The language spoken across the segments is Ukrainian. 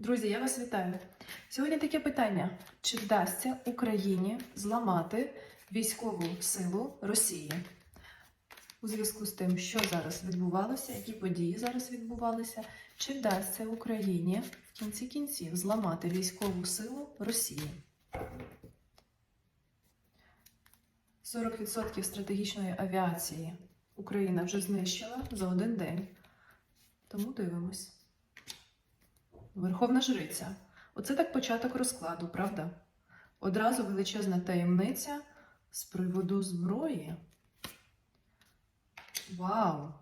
Друзі, я вас вітаю. Сьогодні таке питання: чи вдасться Україні зламати військову силу Росії? У зв'язку з тим, що зараз відбувалося, які події зараз відбувалися, чи вдасться Україні в кінці кінців зламати військову силу Росії? 40% стратегічної авіації Україна вже знищила за один день. Тому дивимось. Верховна Жриця. Оце так початок розкладу, правда? Одразу величезна таємниця з приводу зброї. Вау!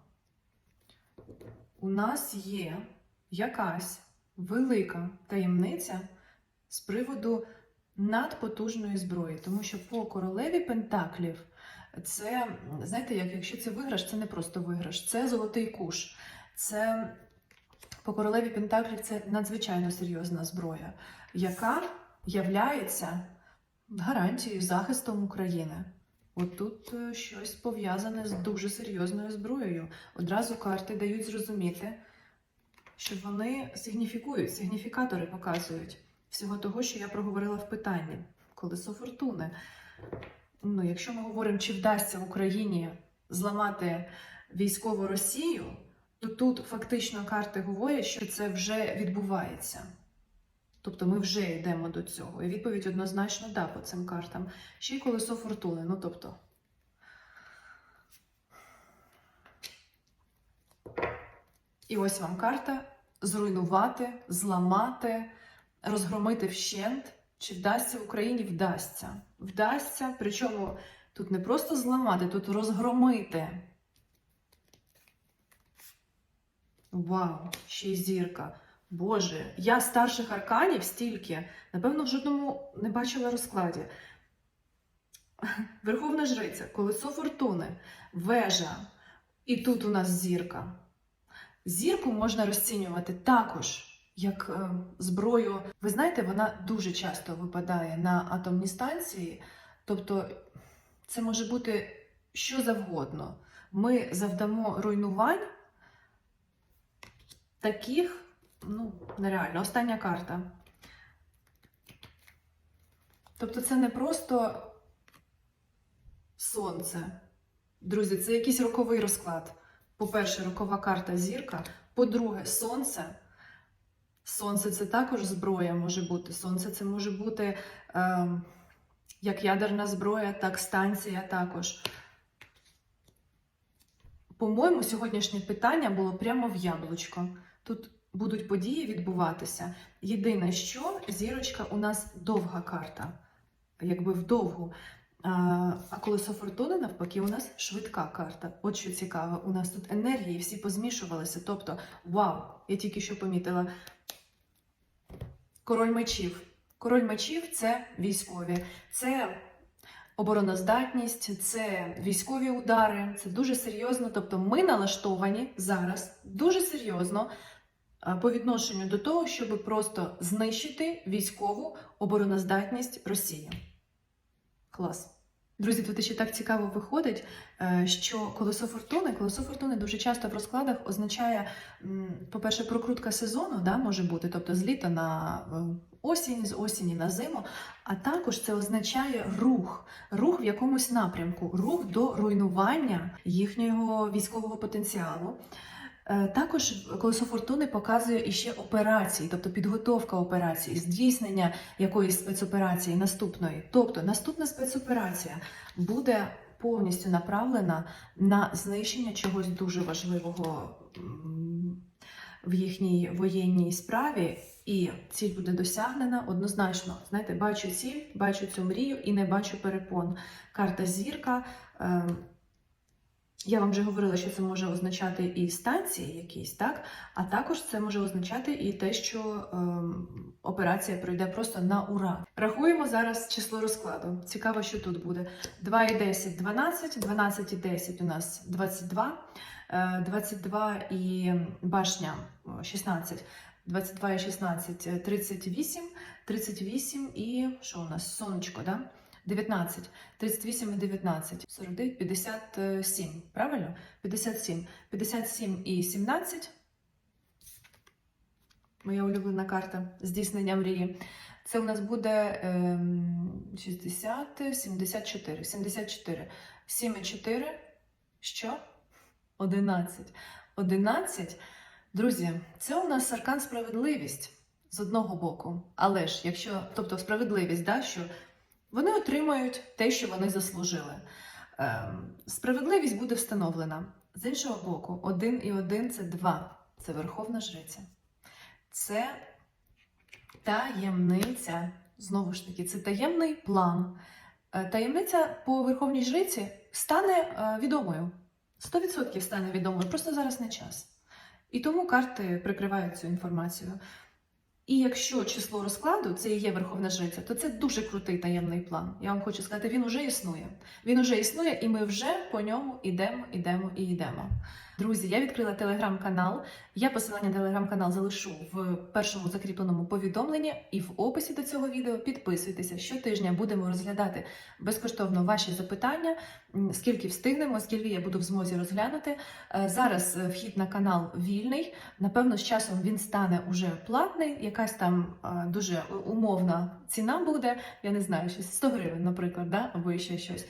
У нас є якась велика таємниця з приводу надпотужної зброї, тому що по королеві Пентаклів це, знаєте, як якщо це виграш, це не просто виграш, це золотий куш. Це по королеві Пентаклів це надзвичайно серйозна зброя, яка являється гарантією захистом України. От тут е, щось пов'язане з дуже серйозною зброєю. Одразу карти дають зрозуміти, що вони сигніфікують, сигніфікатори показують всього того, що я проговорила в питанні. Колесо фортуни. Ну, якщо ми говоримо, чи вдасться Україні зламати військову Росію, то тут фактично карти говорять, що це вже відбувається. Тобто ми вже йдемо до цього. І відповідь однозначно да по цим картам. Ще й колесо фортуни. Ну тобто. І ось вам карта зруйнувати, зламати, розгромити вщент. Чи вдасться Україні? Вдасться. Вдасться. Причому тут не просто зламати, тут розгромити. Вау, ще й зірка. Боже, я старших арканів стільки, напевно, в жодному не бачила розкладі. Верховна жриця, колесо фортуни, вежа. І тут у нас зірка. Зірку можна розцінювати також як е, зброю. Ви знаєте, вона дуже часто випадає на атомні станції. Тобто, це може бути що завгодно. Ми завдамо руйнувань таких, ну, нереально. Остання карта. Тобто, це не просто сонце. Друзі, це якийсь роковий розклад. По-перше, рокова карта зірка. По-друге, сонце. Сонце це також зброя може бути. Сонце це може бути е, як ядерна зброя, так станція також. По-моєму, сьогоднішнє питання було прямо в яблучко. Тут будуть події відбуватися. Єдине, що зірочка у нас довга карта, якби вдовгу. А, колесо фортуни, навпаки, у нас швидка карта. От що цікаво, у нас тут енергії всі позмішувалися. Тобто, вау, я тільки що помітила. Король мечів. Король мечів це військові, це обороноздатність, це військові удари, це дуже серйозно. Тобто, ми налаштовані зараз дуже серйозно по відношенню до того, щоб просто знищити військову обороноздатність Росії. Клас. Друзі, тут ще так цікаво виходить, е, що колесо фортуни, колесо фортуни дуже часто в розкладах означає, по-перше, прокрутка сезону да, може бути, тобто з літа на е, осінь, з осені на зиму, а також це означає рух, рух в якомусь напрямку, рух до руйнування їхнього військового потенціалу. Е, Також колесо фортуни показує іще операції, тобто підготовка операції, здійснення якоїсь спецоперації наступної. Тобто наступна спецоперація буде повністю направлена на знищення чогось дуже важливого в їхній воєнній справі, і ціль буде досягнена однозначно. Знаєте, бачу ціль, бачу цю мрію і не бачу перепон. Карта зірка. Е, я вам вже говорила, що це може означати і станції якісь, так? А також це може означати і те, що ем, операція пройде просто на ура. Рахуємо зараз число розкладу. Цікаво, що тут буде. 2 і 10 – 12, 12 і 10 у нас 22, е, 22 і башня о, 16, 22 і 16 – 38, 38 і що у нас? Сонечко, да? 19, 38 і 19, 49, 57. Правильно? 57. 57 і 17. моя улюблена карта здійснення мрії. Це у нас буде ем, 60, 74. 74. 7 і 4. Що? 11. 11. Друзі, це у нас аркан справедливість з одного боку. Але ж, якщо, тобто справедливість, да, що вони отримають те, що вони заслужили. Ем, справедливість буде встановлена. З іншого боку, один і один це два. Це Верховна Жриця. Це таємниця. Знову ж таки, це таємний план. Е, Таємниця по Верховній Жриці стане е, відомою. 100% стане відомою, просто зараз не час. І тому карти прикривають цю інформацію. І якщо число розкладу це і є Верховна Жриця, то це дуже крутий таємний план. Я вам хочу сказати, він уже існує. Він уже існує, і ми вже по ньому йдемо, йдемо і йдемо. Друзі, я відкрила телеграм-канал. Я посилання на телеграм-канал залишу в першому закріпленому повідомленні і в описі до цього відео. Підписуйтеся. Щотижня будемо розглядати безкоштовно ваші запитання. Скільки встигнемо, скільки я буду в змозі розглянути. Е, Зараз е, вхід на канал вільний. Напевно, з часом він стане уже платний. Якась там е, дуже умовна ціна буде. Я не знаю, щось 100 гривень, наприклад, да? або ще щось.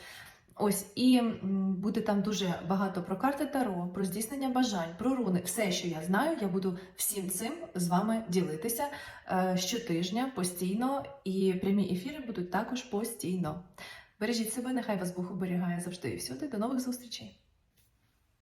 Ось і буде там дуже багато про карти Таро, про здійснення бажань, про руни. Все, що я знаю, я буду всім цим з вами ділитися е, щотижня постійно, і прямі ефіри будуть також постійно. Бережіть себе, нехай вас Бог оберігає завжди і всюди. До нових зустрічей!